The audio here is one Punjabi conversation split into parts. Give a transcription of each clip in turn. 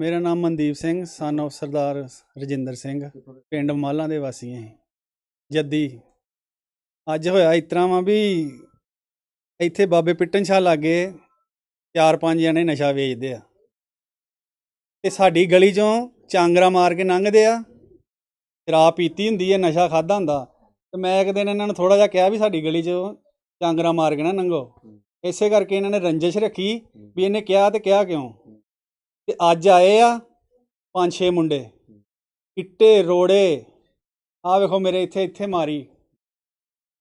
ਮੇਰਾ ਨਾਮ ਮਨਦੀਪ ਸਿੰਘ ਸਨ of ਸਰਦਾਰ ਰਜਿੰਦਰ ਸਿੰਘ ਪਿੰਡ ਮਾਲਾਂ ਦੇ ਵਾਸੀ ਹਾਂ ਜੱਦੀ ਅੱਜ ਹੋਇਆ ਇਸ ਤਰ੍ਹਾਂ ਵਾ ਵੀ ਇੱਥੇ ਬਾਬੇ ਪਿੱਟਨ ਸ਼ਾਹ ਲਾਗੇ ਚਾਰ ਪੰਜ ਜਣੇ ਨਸ਼ਾ ਵੇਚਦੇ ਆ। ਤੇ ਸਾਡੀ ਗਲੀ ਚੋਂ ਚਾਂਗਰਾ ਮਾਰ ਕੇ ਲੰਘਦੇ ਆ। ਸ਼ਰਾਬ ਪੀਤੀ ਹੁੰਦੀ ਹੈ ਨਸ਼ਾ ਖਾਦਾ ਹੁੰਦਾ। ਤੇ ਮੈਂ ਇੱਕ ਦਿਨ ਇਹਨਾਂ ਨੂੰ ਥੋੜਾ ਜਿਹਾ ਕਿਹਾ ਵੀ ਸਾਡੀ ਗਲੀ ਚੋਂ ਚਾਂਗਰਾ ਮਾਰ ਕੇ ਨਾ ਲੰਘੋ। ਇਸੇ ਕਰਕੇ ਇਹਨਾਂ ਨੇ ਰੰਜਿਸ਼ ਰੱਖੀ ਵੀ ਇਹਨੇ ਕਿਹਾ ਤੇ ਕਿਹਾ ਕਿਉਂ? ਤੇ ਅੱਜ ਆਏ ਆ ਪੰਜ ਛੇ ਮੁੰਡੇ। ਇੱਟੇ, ਰੋੜੇ ਆ ਵੇਖੋ ਮੇਰੇ ਇੱਥੇ ਇੱਥੇ ਮਾਰੀ।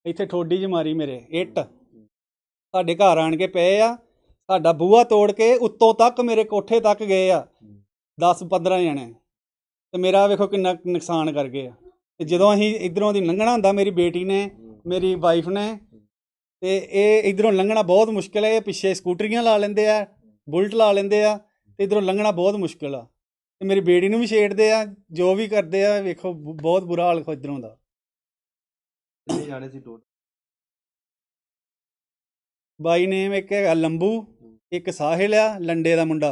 ਇੱਥੇ ਠੋਡੀ 'ਚ ਮਾਰੀ ਮੇਰੇ, ਇੱਟ। ਸਾਡੇ ਘਰ ਆਣ ਕੇ ਪਏ ਆ, ਸਾਡਾ ਬੂਹਾ ਤੋੜ ਕੇ ਉੱਤੋਂ ਤੱਕ ਮੇਰੇ ਕੋਠੇ ਤੱਕ ਗਏ ਆ 10 15 ਜਣੇ। ਤੇ ਮੇਰਾ ਵੇਖੋ ਕਿੰਨਾ ਕੁ ਨੁਕਸਾਨ ਕਰ ਗਏ ਆ। ਤੇ ਜਦੋਂ ਅਸੀਂ ਇਧਰੋਂ ਦੀ ਲੰਘਣਾ ਹੁੰਦਾ, ਮੇਰੀ ਬੇਟੀ ਨੇ, ਮੇਰੀ ਵਾਈਫ ਨੇ, ਤੇ ਇਹ ਇਧਰੋਂ ਲੰਘਣਾ ਬਹੁਤ ਮੁਸ਼ਕਲ ਹੈ। ਇਹ ਪਿੱਛੇ ਸਕੂਟਰੀਆਂ ਲਾ ਲੈਂਦੇ ਆ, ਬੁਲਟ ਲਾ ਲੈਂਦੇ ਆ ਤੇ ਇਧਰੋਂ ਲੰਘਣਾ ਬਹੁਤ ਮੁਸ਼ਕਲ ਆ। ਤੇ ਮੇਰੀ ਬੇਟੀ ਨੂੰ ਵੀ ਛੇੜਦੇ ਆ ਜੋ ਵੀ ਕਰਦੇ ਆ ਵੇਖੋ ਬਹੁਤ ਬੁਰਾ ਹਾਲ ਇਧਰੋਂ ਦਾ। ਕਿੰਨੇ ਜਾਣੇ ਸੀ ਟੋਟਲ ਬਾਈ ਨੇਮ ਇੱਕ ਹੈਗਾ ਲੰਬੂ ਇੱਕ ਸਾਹਿਲ ਆ ਲੰਡੇ ਦਾ ਮੁੰਡਾ।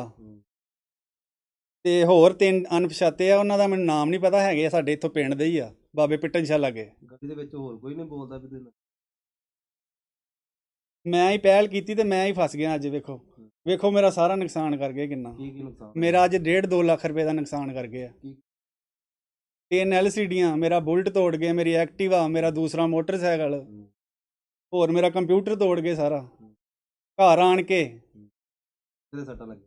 ਤੇ ਹੋਰ ਤਿੰਨ ਅਣਪਛਾਤੇ ਆ ਉਹਨਾਂ ਦਾ ਮੈਨੂੰ ਨਾਮ ਨਹੀਂ ਪਤਾ ਹੈਗੇ ਸਾਡੇ ਇੱਥੋਂ ਪਿੰਡ ਦੇ ਹੀ ਆ ਬਾਬੇ ਪਿੱਟਨ ਸ਼ਾਹ ਲਾਗੇ। ਗੱਡੀ ਦੇ ਵਿੱਚ ਹੋਰ ਕੋਈ ਨਹੀਂ ਬੋਲਦਾ ਵੀ ਤੈਨੂੰ ਮੈਂ ਹੀ ਪਹਿਲ ਕੀਤੀ ਤੇ ਮੈਂ ਹੀ ਫਸ ਗਿਆ ਅੱਜ ਵੇਖੋ। ਵੇਖੋ ਮੇਰਾ ਸਾਰਾ ਨੁਕਸਾਨ ਕਰ ਗਏ ਕਿੰਨਾ। ਕੀ ਕੀ ਨੁਕਸਾਨ? ਮੇਰਾ ਅੱਜ 1.5 2 ਲੱਖ ਰੁਪਏ ਦਾ ਨੁਕਸਾਨ ਕਰ ਗਏ ਆ ਤਿੰਨ ਐਲਸੀਡੀਆਂ ਮੇਰਾ ਬੁਲਟ ਤੋੜ ਗਏ ਮੇਰੀ ਐਕਟਿਵਾ ਮੇਰਾ ਦੂਸਰਾ ਮੋਟਰਸਾਈਕਲ ਹੋਰ ਮੇਰਾ ਕੰਪਿਊਟਰ ਤੋੜ ਗਏ ਸਾਰਾ। ਘਰ ਆਣ ਕੇ ਕਿਹਦੇ ਸੱਟਾਂ ਲੱਗੀ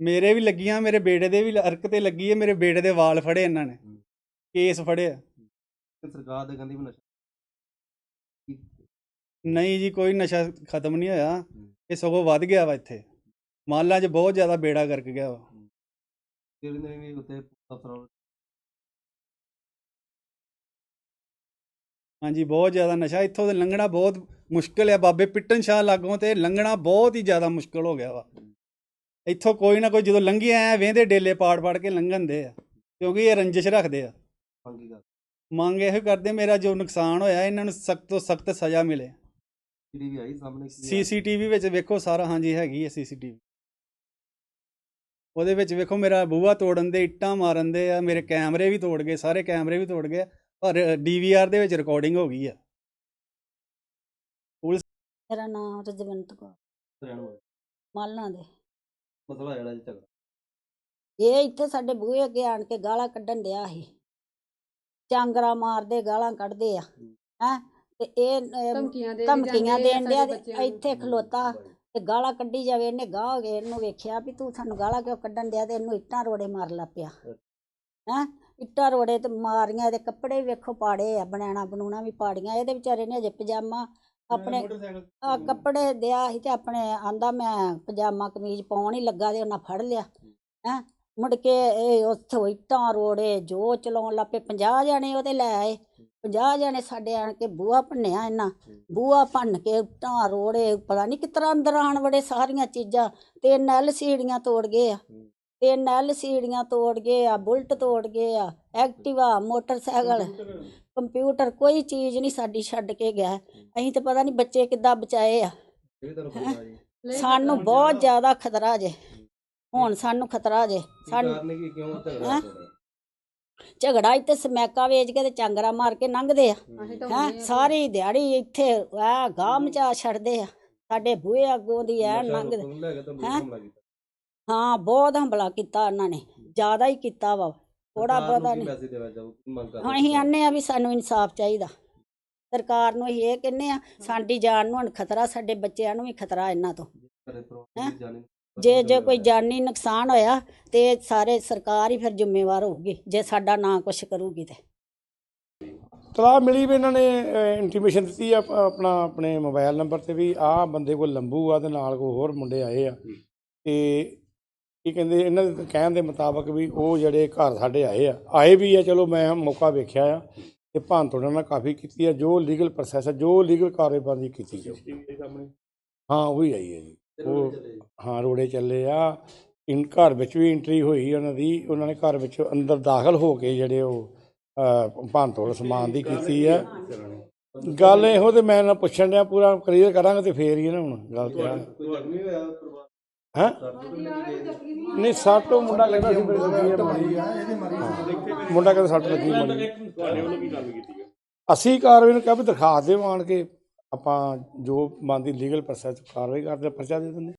ਮੇਰੇ ਵੀ ਲੱਗੀਆਂ ਮੇਰੇ ਬੇਟੇ ਦੇ ਵੀ ਅਰਕ ਤੇ ਲੱਗੀ ਹੈ ਮੇਰੇ ਬੇਟੇ ਦੇ ਵਾਲ ਫੜੇ ਇਹਨਾਂ ਨੇ। ਕੇਸ ਫੜਿਆ। ਸਰਕਾਰ ਦੇ ਕਹਿੰਦੀ ਵੀ ਨਸ਼ਾ ਨਹੀਂ ਜੀ ਕੋਈ ਨਸ਼ਾ ਖਤਮ ਨਹੀਂ ਹੋਇਆ। ਇਹ ਸਗੋਂ ਵੱਧ ਗਿਆ ਵਾ ਇੱਥੇ। ਮਾਲਾਂ 'ਚ ਬਹੁਤ ਜ਼ਿਆਦਾ ਬੇੜਾ ਗਰਕ ਗਿਆ ਵਾ। ਕਿਹੜੇ ਨੇ ਵੀ ਉੱਤੇ ਅਫਸਰਾਂ ਹਾਂਜੀ ਬਹੁਤ ਜ਼ਿਆਦਾ ਨਸ਼ਾ। ਇੱਥੋਂ ਦੇ ਲੰਘਣਾ ਬਹੁਤ ਮੁਸ਼ਕਲ ਹੈ ਬਾਬੇ ਪਿੱਟਨ ਸ਼ਾਹ ਲਾਗੋਂ ਤੇ ਲੰਘਣਾ ਬਹੁਤ ਹੀ ਜ਼ਿਆਦਾ ਮੁਸ਼ਕਲ ਹੋ ਗਿਆ ਵਾ। ਇੱਥੋਂ ਕੋਈ ਨਾ ਕੋਈ ਜਦੋਂ ਲੰਘੇ ਆਏ ਵੇਂਦੇ ਡੇਲੇ ਪਾੜ ਪਾੜ ਕੇ ਲੰਘਣ ਦੇ ਆ। ਕਿਉਂਕਿ ਇਹ ਰੰਜਿਸ਼ ਰੱਖਦੇ ਆ। ਕਰ ਮੰਗ ਇਹੋ ਕਰਦੇ ਮੇਰਾ ਜੋ ਨੁਕਸਾਨ ਹੋਇਆ ਇਹਨਾਂ ਨੂੰ ਸਖਤ ਤੋਂ ਸਖਤ ਸਜ਼ਾ ਮਿਲੇ। ਜਿਹੜੀ ਵੀ ਆਈ ਸਾਹਮਣੇ? ਸੀਸੀਟੀਵੀ ਵਿੱਚ ਵੇਖੋ ਸਾਰਾ ਹਾਂਜੀ ਹੈਗੀ ਹੈ ਸੀਸੀਟੀਵੀ। ਉਹਦੇ ਵਿੱਚ ਵੇਖੋ ਮੇਰਾ ਬੂਹਾ ਤੋੜਨ ਦੇ ਇੱਟਾਂ ਮਾਰਨ ਦੇ ਆ ਮੇਰੇ ਕੈਮਰੇ ਵੀ ਤੋੜ ਗਏ ਸਾਰੇ ਕੈਮਰੇ ਵੀ ਤੋੜ ਗਏ ਪਰ ਡੀਵੀਆਰ ਦੇ ਵਿੱਚ ਰਿਕਾਰਡਿੰਗ ਹੋ ਗਈ ਆ। ਮੇਰਾ ਨਾਮ ਰਜਵੰਤ ਕੌਰ। ਮਾਲਾਂ ਦੇ। ਮਸਲਾ ਜਿਹੜਾ ਜੀ ਝਗੜਾ। ਇਹ ਇੱਥੇ ਸਾਡੇ ਬੂਹੇ ਅੱਗੇ ਆਣ ਕੇ ਗਾਲਾਂ ਕੱਢਣ ਡਿਆ ਸੀ। ਚਾਂਗਰਾ ਮਾਰਦੇ ਗਾਲਾਂ ਕੱਢਦੇ ਆ। ਹੈ? ਤੇ ਇਹ ਧਮਕੀਆਂ ਦੇ ਧਮਕੀਆਂ ਦੇਣ ਡਿਆ ਤੇ ਇੱਥੇ ਖਲੋਤਾ ਤੇ ਗਾਲਾਂ ਕੱਢੀ ਜਾਵੇ ਇਹਨੇ ਗਾਹ ਹੋ ਗਏ ਇਹਨੂੰ ਵੇਖਿਆ ਵੀ ਤੂੰ ਸਾਨੂੰ ਗਾਲਾਂ ਕਿਉਂ ਕੱਢਣ ਡਿਆ ਤੇ ਇਹਨੂੰ ਇੱਟਾਂ ਰੋੜੇ ਮਾਰ ਲਾ ਪਿਆ। ਹੈ? ਇੱਟਾਂ ਰੋੜੇ ਤੇ ਮਾਰੀਆਂ ਇਹਦੇ ਕੱਪੜੇ ਵੀ ਵੇਖੋ ਪਾੜੇ ਆ ਬਣਾਣਾ ਬਣੂਣਾ ਵੀ ਪਾੜੀਆਂ ਇਹਦੇ ਵਿਚਾਰੇ ਨੇ ਅਜੇ ਪਜਾਮਾ ਆਪਣੇ ਆ ਕੱਪੜੇ ਦਿਆ ਸੀ ਤੇ ਆਪਣੇ ਆਂਦਾ ਮੈਂ ਪਜਾਮਾ ਕਮੀਜ਼ ਪਾਉਣ ਹੀ ਲੱਗਾ ਤੇ ਉਹਨਾਂ ਫੜ ਲਿਆ। ਹੈ? ਮੁੜ ਕੇ ਇਹ ਉੱਥੋਂ ਇੱਟਾਂ ਰੋੜੇ ਜੋ ਚਲਾਉਣ ਲੱਪੇ 50 ਜਣੇ ਉਹਦੇ ਲੈ ਆਏ। 50 ਜਣੇ ਸਾਡੇ ਆਣ ਕੇ ਬੂਹਾ ਭੰਨਿਆ ਇਹਨਾਂ। ਬੂਹਾ ਭੰਨ ਕੇ ਇੱਟਾਂ ਰੋੜੇ ਪਤਾ ਨਹੀਂ ਕਿਤਰਾ ਅੰਦਰ ਆਣ ਵੜੇ ਸਾਰੀਆਂ ਚੀਜ਼ਾਂ ਤੇ ਨੈਲ ਸੀੜੀਆਂ ਤੋੜ ਗਏ ਆ। ਤੇ ਨੈਲ ਸੀੜੀਆਂ ਤੋੜ ਗਏ ਆ ਬੁਲਟ ਤੋੜ ਗਏ ਆ ਐਕਟਿਵਾ ਮੋਟਰਸਾਈਕਲ ਕੰਪਿਊਟਰ ਕੋਈ ਚੀਜ਼ ਨਹੀਂ ਸਾਡੀ ਛੱਡ ਕੇ ਗਿਆ। ਅਸੀਂ ਤਾਂ ਪਤਾ ਨਹੀਂ ਬੱਚੇ ਕਿੱਦਾਂ ਬਚਾਏ ਆ। ਸਾਨੂੰ ਬਹੁਤ ਜ਼ਿਆਦਾ ਖਤਰਾ ਜੇ। ਹੁਣ ਸਾਨੂੰ ਖਤਰਾ ਜੇ। ਸਾਨੂੰ ਝਗੜਾ ਹੈਂ? ਇੱਥੇ ਸਮੈਕਾ ਵੇਚ ਕੇ ਤੇ ਚਾਂਗਰਾ ਮਾਰ ਕੇ ਲੰਘਦੇ ਆ। ਹੈ? ਸਾਰੀ ਦਿਹਾੜੀ ਇੱਥੇ ਆ ਗਾਹ ਮਚਾ ਛੱਡਦੇ ਆ। ਸਾਡੇ ਬੂਹੇ ਅੱਗੋਂ ਦੀ ਐ ਲੰਘਦੇ। ਹੈਂ? ਹਮਲਾ ਕੀਤਾ। ਹਾਂ ਬਹੁਤ ਹੰਬਲਾ ਕੀਤਾ ਉਹਨਾਂ ਨੇ। ਜ਼ਿਆਦਾ ਹੀ ਕੀਤਾ ਵਾ। ਥੋੜਾ ਬਹੁਤਾ ਨਹੀਂ। ਹੁਣ ਅਸੀਂ ਆਨੇ ਆ ਵੀ ਸਾਨੂੰ ਇਨਸਾਫ ਚਾਹੀਦਾ। ਸਰਕਾਰ ਨੂੰ ਅਸੀਂ ਇਹ ਕਹਿੰਨੇ ਆ ਸਾਡੀ ਜਾਨ ਨੂੰ ਹੁਣ ਖਤਰਾ ਸਾਡੇ ਬੱਚਿਆਂ ਨੂੰ ਵੀ ਖਤਰਾ ਇਹਨਾਂ ਤੋਂ। ਜੇ ਜੇ ਕੋਈ ਜਾਨੀ ਨੁਕਸਾਨ ਹੋਇਆ ਤੇ ਸਾਰੇ ਸਰਕਾਰ ਹੀ ਫਿਰ ਜ਼ਿੰਮੇਵਾਰ ਹੋਊਗੀ ਜੇ ਸਾਡਾ ਨਾ ਕੁਛ ਕਰੂਗੀ ਤੇ। ਤਲਾਹ ਮਿਲੀ ਵੀ ਇਹਨਾਂ ਨੇ ਇੰਟੀਮੇਸ਼ਨ ਦਿੱਤੀ ਆ ਆਪ- ਆਪਣਾ ਆਪਣੇ ਮੋਬਾਈਲ ਨੰਬਰ ਤੇ ਵੀ ਆਹ ਬੰਦੇ ਕੋਲ ਲੰਬੂ ਆ ਤੇ ਨਾਲ ਕੋਈ ਹੋਰ ਮੁੰਡੇ ਆਏ ਆ। ਤੇ ਕੀ ਕਹਿੰਦੇ ਇਹਨਾਂ ਦੇ ਕਹਿਣ ਦੇ ਮੁਤਾਬਕ ਵੀ ਉਹ ਜਿਹੜੇ ਘਰ ਸਾਡੇ ਆਏ ਆ ਆਏ ਵੀ ਆ ਚਲੋ ਮੈਂ ਮੌਕਾ ਵੇਖਿਆ ਆ ਤੇ ਭੰਨ ਤੋੜਨ ਨਾਲ ਕਾਫੀ ਕੀਤੀ ਆ ਜੋ ਲੀਗਲ ਪ੍ਰੋਸੈਸ ਹੈ ਜੋ ਲੀਗਲ ਕਾਰਵਾਈ ਕੀਤੀ ਜਾਊ। ਹਾਂ ਉਹ ਹੀ ਆਈ ਹੈ ਜੀ। ਉਹ ਹਾਂ ਰੋੜੇ ਚੱਲੇ ਆ। ਇਨ ਘਰ ਵਿੱਚ ਵੀ ਐਂਟਰੀ ਹੋਈ ਉਹਨਾਂ ਦੀ। ਉਹਨਾਂ ਨੇ ਘਰ ਵਿੱਚ ਅੰਦਰ ਦਾਖਲ ਹੋ ਕੇ ਜਿਹੜੇ ਉਹ ਭਾਂਤੋੜ ਸਮਾਨ ਦੀ ਕੀਤੀ ਆ। ਗੱਲ ਇਹੋ ਤੇ ਮੈਂ ਨਾ ਪੁੱਛਣ ਡਿਆ ਪੂਰਾ ਕਲੀਅਰ ਕਰਾਂਗਾ ਤੇ ਫੇਰ ਹੀ ਨਾ ਹੁਣ ਗੱਲ ਤੇ ਹਾਂ? ਨਹੀਂ ਸਾਟੋ ਮੁੰਡਾ ਕਹਿੰਦਾ ਸੀ ਮੁੰਡਾ ਕਹਿੰਦਾ ਸੱਟ ਲੱਗੀ ਮਰੀ ਅਸੀਂ ਕਾਰਵਾਈ ਨੂੰ ਕਿਹਾ ਵੀ ਦਰਖਾਸਤ ਦੇ ਮਾਣ ਕੇ। ਆਪਾਂ ਜੋ ਬਣਦੀ ਲੀਗਲ ਪ੍ਰੋਸੈਸ ਕਾਰਵਾਈ ਕਰਦੇ ਪਰਚਾ ਦੇ ਦਿੰਦੇ